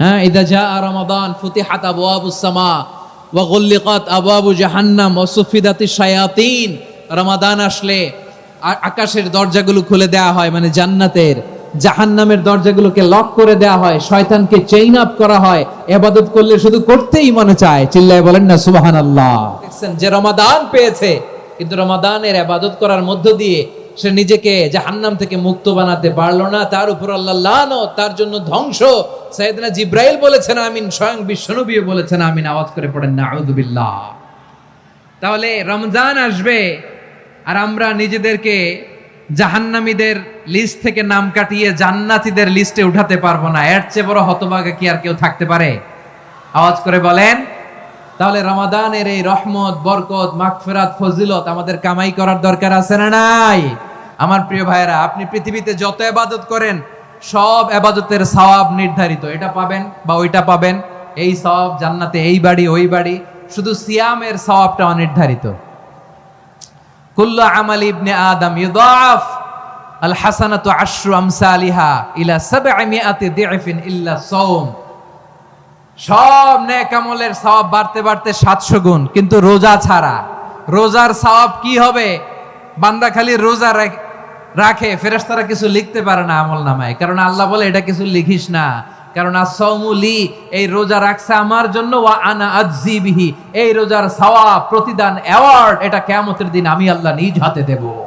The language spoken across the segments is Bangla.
হ্যাঁ ইদা জা রমাদান ফুতিহাত জাহান্নাম ওয়া সুফিদাতিশ শায়াতিন। রমাদান আসলে আকাশের দরজাগুলো খুলে দেওয়া হয় মানে জান্নাতের। জাহান্নামের দরজাগুলোকে লক করে দেওয়া হয়, শয়তানকে চেইন আপ করা হয় এবাদত করলে শুধু করতেই মনে চায়। চিল্লায় বলেন না, সুবহানাল্লাহ। দেখছেন যে রমাদান পেয়েছে, কিন্তু রমাদানের এবাদত করার মধ্য দিয়ে সে নিজেকে জাহান্নাম থেকে মুক্ত বানাতে পারল না। তার উপর আল্লাহ লানত, তার জন্য ধ্বংস। সাইয়েদনা জিব্রাইল বলেছেন আমিন। স্বয়ং বিশ্বনবীও বলেছেন আমিন। আওয়াজ করে পড়েন না আউযুবিল্লাহ তাহলে রমজান আসবে আর আমরা নিজেদেরকে জাহান্নামীদের লিস্ট থেকে নাম কাটিয়ে জান্নাতীদের লিস্টে উঠাতে পারব না। এর চেয়ে বড় হতভাগা কি আর কেউ থাকতে পারে? আওয়াজ করে বলেন তাহলে রমাদানের এই রহমত বরকত মাগফিরাত ফজিলত আমাদের কামাই করার দরকার আছে না নাই? আমার প্রিয় ভাইরা আপনি পৃথিবীতে যত এবাদত করেন, সব এবাদতের সওয়াব নির্ধারিত। এটা পাবেন বা ওইটা পাবেন। এই সওয়াব জান্নাতে এই বাড়ি, ওই বাড়ি। শুধু সিয়ামের সওয়াবটা অনির্ধারিত। কুল্লু আমাল ইবনে আদম ইউদাফ আল হাসানাতু আশরু আমসালিহা ইলা সাবআমিয়াতি দিফিন ইল্লা সাওম। সব নেক আমলের সওয়াব বাড়তে বাড়তে 700 গুণ। কিন্তু রোজা ছাড়া। রোজার সওয়াব কি হবে? বান্দা খালি রোজা রাখ- ফেরেশতারা কিছু লিখতে পারে না আমল নামায়। কারণ আল্লাহ বলে, এটা কিছু লিখিস না। কারণ আসৌমুলি এই রোজা রাখছে আমার জন্য, ওয়া আনা আজ্জি বিহি। এই রোজার সওয়াব, প্রতিদান অ্যাওয়ার্ড এটা কিয়ামতের দিন আমি আল্লাহ নিজ হাতে দেব।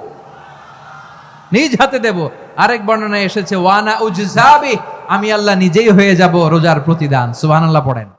নিজ হাতে দেব। আরেক বর্ণনায় এসেছে ওয়ানা উজজাবি আমি আল্লাহ নিজেই হয়ে যাব রোজার প্রতিদান। সুবহানাল্লাহ পড়েন।